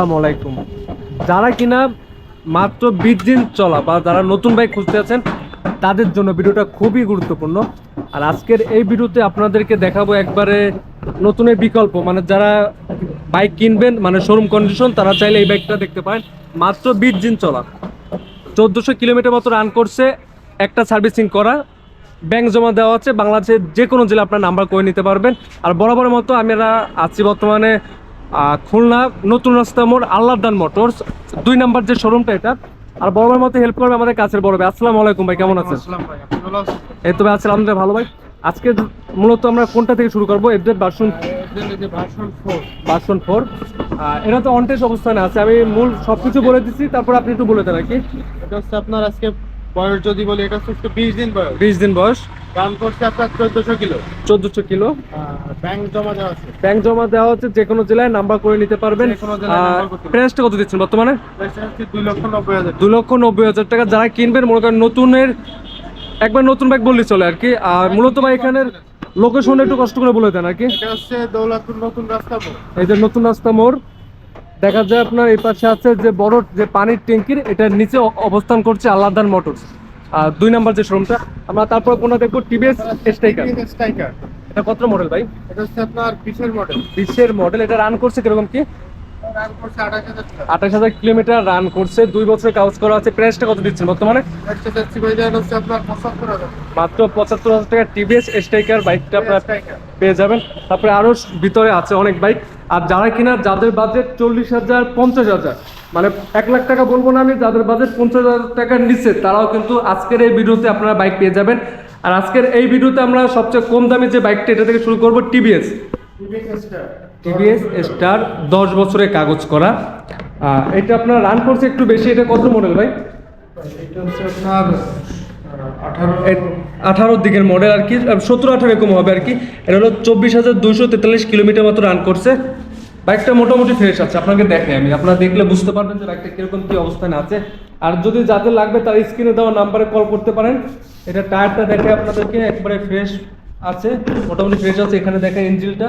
আসসালামু আলাইকুম। যারা কিনা মাত্র বিশ দিন চলা বা যারা নতুন বাইক খুঁজতে আছেন, তাদের জন্য ভিডিওটা খুবই গুরুত্বপূর্ণ। আর আজকের এই ভিডিওতে আপনাদেরকে দেখাবো একবারে নতুনের বিকল্প। মানে যারা বাইক কিনবেন মানে শোরুম কন্ডিশন তারা চাইলে এই বাইকটা দেখতে পারেন। মাত্র বিশ দিন চলা। চোদ্দোশো কিলোমিটার মতো রান করছে একটা সার্ভিসিং করা। ব্যাংক জমা দেওয়া আছে। বাংলাদেশের যে কোনো জেলা আপনার নাম্বার করে নিতে পারবেন। আর বরাবরের মতো আমরা আছি বর্তমানে খুলনা নতুন রাস্তা মোড় আল্লাহদান মোটরস। দুই নাম্বার যে শোরুমটা এটা। আর বরাবরের মতো হেল্প করবে আমাদের কাছের বড় ভাই। আসসালামু আলাইকুম ভাই কেমন আছেন? ভাই এই তো ভাই আছি আলহামদুলিল্লাহ ভালো ভাই। আজকে মূলত আমরা কোনটা থেকে শুরু করব? এফজেড ভার্সন ভার্সন 4 ফোর এটা তো অনটেস অবস্থানে আছে। আমি মূল সব কিছু বলে দিচ্ছি তারপর আপনি একটু বলে দেন আর কি। এটা হচ্ছে আপনার আজকে বয়স যদি বলি এটা হচ্ছে 20 দিন বয়স। বিশ দিন বয়স। দাম আপনার 1400 কিলো। চোদ্দশো কিলো। ব্যাংক জমা দেওয়া আছে। ব্যাংক জমা দেওয়া হচ্ছে যে কোনো জেলায় নাম্বার করে নিতে পারবেন। যে কোনো জেলায় নাম্বার করতে পারবেন। প্রাইসটা কত দিচ্ছেন বর্তমানে? প্রাইসটা হচ্ছে 2 লক্ষ 90 হাজার। দু লক্ষ নব্বই হাজার টাকা। যারা কিনবেন মনে করেন নতুনের একবার নতুন ব্যাগ বললে চলে আর কি। আর মূলত ভাই এখানের লোকেশন একটু কষ্ট করে বলে দেন আর কি। নতুন রাস্তা মোড়। এই যে নতুন রাস্তা মোড় দেখা যায় আপনার এই পাশে আছে যে বড় যে পানির ট্যাঙ্কির এটার নিচে অবস্থান করছে আল্লাহদান মোটরস। আর দুই নাম্বার যে শোরুমটা আমরা তারপর কোনো দেখব টিভিএস স্ট্রাইকার স্ট্রাইকার এটা কত মডেল ভাই? এটা হচ্ছে আপনার বিশের মডেল বিশের মডেল এটা রান করছে কীরকম কি? দাম করছে 28000 টাকা আঠাশ হাজার কিলোমিটার রান করছে দুই বছরের কাগজ করা আছে প্রাইসটা কত দিচ্ছেন বর্তমানে? মাত্র পঁচাত্তর হাজার টাকা টিভিএস স্ট্রাইকার বাইকটা আপনার পেয়ে যাবেন। তারপরে আরও ভিতরে আছে অনেক বাইক আর যারা কিনা যাদের বাজেট চল্লিশ হাজার পঞ্চাশ হাজার মানে এক লাখ টাকা বলব না আমি যাদের বাজেট পঞ্চাশ হাজার টাকার নিচে তারাও কিন্তু আজকের এই ভিডিওতে আপনারা বাইক পেয়ে যাবেন। আর আজকের এই ভিডিওতে আমরা সবচেয়ে কম দামি যে বাইকটা এটা থেকে শুরু করব টিভিএস Star। টিভিএস স্টার দশ বছরে কাগজ করা। এটা আপনার রান করছে একটু বেশি এটা কত মডেল ভাই? এটা হচ্ছে আপনার আঠারোর দিকের মডেল আর কি সতেরো আঠারো এরকম হবে আর কি। এটা হলো চব্বিশ হাজার দুইশো তেতাল্লিশ কিলোমিটার মতো রান করছে। বাইকটা মোটামুটি ফ্রেশ আছে আপনাকে দেখে আমি। আপনারা দেখলে বুঝতে পারবেন যে বাইকটা কীরকম কি অবস্থানে আছে। আর যদি যাদের লাগবে তার স্ক্রিনে দেওয়া নাম্বারে কল করতে পারেন। এটা টায়ারটা দেখে আপনাদেরকে একবারে ফ্রেশ আছে মোটামুটি ফ্রেশ আছে এখানে দেখেন ইঞ্জিনটা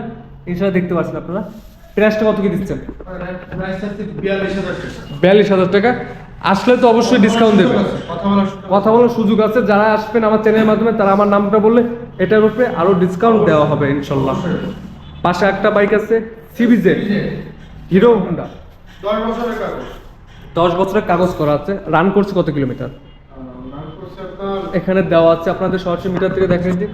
ইনশাল্লাহ দেখতে পাচ্ছেন আপনারা। প্রাইসটা কত কি দিচ্ছেন? প্রাইস হচ্ছে 42000 টাকা বিয়াল্লিশ হাজার টাকা। আসলে তো অবশ্যই ডিসকাউন্ট দেবে। কথা বলার সুযোগ কথা বলার সুযোগ আছে। যারা আসবেন আমার চ্যানেলের মাধ্যমে তারা আমার নামটা বললে এটার উপরে আরও ডিসকাউন্ট দেওয়া হবে ইনশাল্লাহ। পাশে একটা বাইক আছে সিবিজে হিরো হোন্ডা 10 বছরের কাগজ দশ বছরের কাগজ করা আছে। রান করছে কত কিলোমিটার এখানে দেওয়া আছে আপনাদের সরাসরি মিটার থেকে দেখেন দিন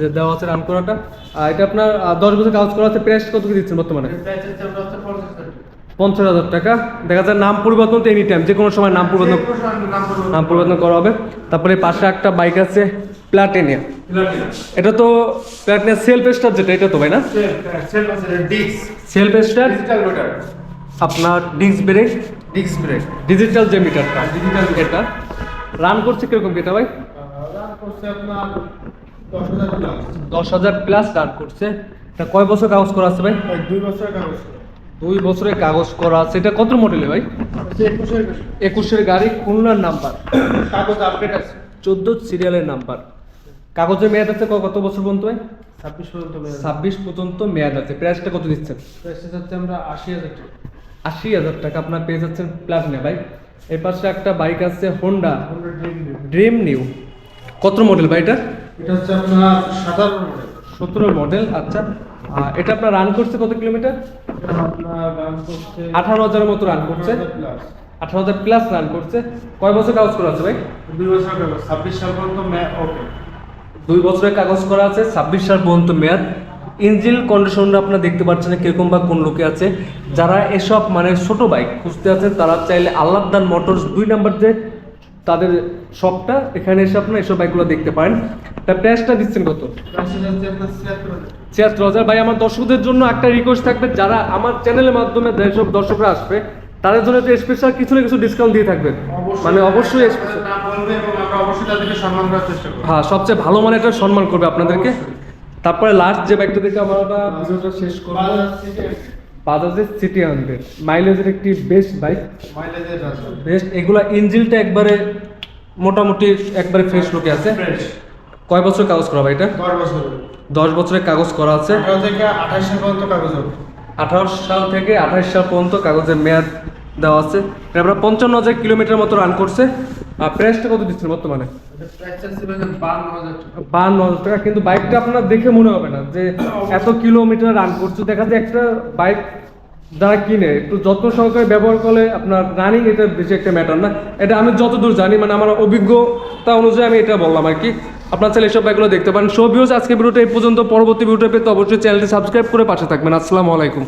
যে দেওয়া আছে রান করাটা। আর এটা আপনার দশ বছর কাগজ করা আছে প্রাইস কত কি দিচ্ছেন বর্তমানে? প্রাইস হচ্ছে আপনার হচ্ছে 50 পঞ্চাশ হাজার টাকা। দেখা যায় নাম পরিবর্তন তো এনি টাইম যে কোনো সময় নাম পরিবর্তন নাম পরিবর্তন করা হবে। তারপরে পাশে একটা বাইক আছে প্লাটিনিয়া এটা তো প্লাটিনিয়া সেলফ স্টার যেটা এটা তো ভাই না? সেলফ স্টার ডিজিটাল আপনার ডিস্ক ব্রেক ডিক্স ব্রেক ডিজিটাল যে মিটারটা ডিজিটাল এটা। রান করছে কীরকম এটা ভাই? রান করছে আপনার 10000 প্লাস দশ হাজার প্লাস রান করছে। এটা কয় বছর কাগজ করা আছে ভাই? ভাই দুই বছরের কাগজ দুই বছরের কাগজ করা আছে। এটা কত মডেলে ভাই? হচ্ছে 21 এর একুশের গাড়ি খুলনার নাম্বার কাগজ আপডেট আছে। চোদ্দ সিরিয়ালের নাম্বার কাগজের মেয়াদ আছে কত বছর পর্যন্ত ভাই? 26 পর্যন্ত ছাব্বিশ পর্যন্ত মেয়াদ আছে। প্রাইসটা কত দিচ্ছেন? প্রাইস হচ্ছে আমরা 80000 টাকা। আশি হাজার টাকা। আপনার পেয়ে যাচ্ছেন প্লাটিনা বাইক এর পাশে একটা বাইক আছে হোন্ডা ড্রিম নিউ কত মডেল ভাই এটা? এটা হচ্ছে আপনার সাধারণ মডেল সতেরো মডেল আচ্ছা। এটা আপনার রান করছে কত কিলোমিটার? আঠারো হাজারের মতো রান করছে। আঠারো হাজার প্লাস রান করছে। কয় বছর কাগজ করা আছে ভাই? দুই কাগজ 26 সাল পর্যন্ত ওকে দুই বছরের কাগজ করা আছে ছাব্বিশ সাল পর্যন্ত মেয়াদ। ইঞ্জিন কন্ডিশনটা আপনারা দেখতে পাচ্ছেন কীরকম বা কোন লোকে আছে। যারা এসব মানে ছোট বাইক খুঁজতে আছেন তারা চাইলে আল্লাহদান মোটরস দুই নাম্বার যে তাদের শপটা এখানে এসে আপনারা এসব বাইকগুলো দেখতে পারেন। তা প্রাইসটা দিচ্ছেন কত? প্রাইস হচ্ছে আপনার 76000 ছিয়াত্তর হাজার। ভাই আমার দর্শকদের জন্য একটা রিকোয়েস্ট থাকবে। যারা আমার চ্যানেলের মাধ্যমে যেসব দর্শকরা আসবে তাদের জন্য তো স্পেশাল কিছু না কিছু ডিসকাউন্ট দিয়ে থাকবেন মানে অবশ্যই special- নাম বলবে এবং আমরা অবশ্যই তাদেরকে সম্মান করার চেষ্টা করব। হ্যাঁ সবচেয়ে ভালো মানে একটা সম্মান করবে আপনাদেরকে। তারপরে লাস্ট যে বাইকটা দেখে আমরা ভিডিওটা শেষ করব। বাজাজের সিটি হান্ড্রেড মাইলেজের একটি বেস্ট বাইক বেস্ট এগুলা ইঞ্জিনটা একবারে মোটামুটি একবারে ফ্রেশ লুকে আছে। ফ্রেশ কয় বছর কাগজ করা ভাই এটা? 10 বছর। দশ বছরের কাগজ করা আছে। 18 থেকে 28 সাল পর্যন্ত কাগজ হবে। আঠারো সাল থেকে আঠাশ সাল পর্যন্ত কাগজের মেয়াদ দেওয়া আছে। এটা আপনার পঞ্চান্ন হাজার কিলোমিটার মতো রান করছে। আর প্রাইসটা কত দিচ্ছেন বর্তমানে? বান্ন হাজার টাকা। কিন্তু বাইকটা আপনার দেখে মনে হবে না যে এত কিলোমিটার রান করছে। দেখা যায় একটা বাইক যারা কিনে একটু যত্ন সহকারে ব্যবহার করলে আপনার রানিং এটা বেশি একটা ম্যাটার না। এটা আমি যতদূর জানি মানে আমার অভিজ্ঞতা অনুযায়ী আমি এটা বললাম আর কি। আপনার চাইলে এসব ব্যাগগুলো দেখতে পারেন। সো ভিউজ আজকে ভিডিওটা এই পর্যন্ত। পরবর্তী ভিডিওটা পেতে অবশ্যই চ্যানেলটি সাবস্ক্রাইব করে পাশে থাকবেন। আসসালামু আলাইকুম।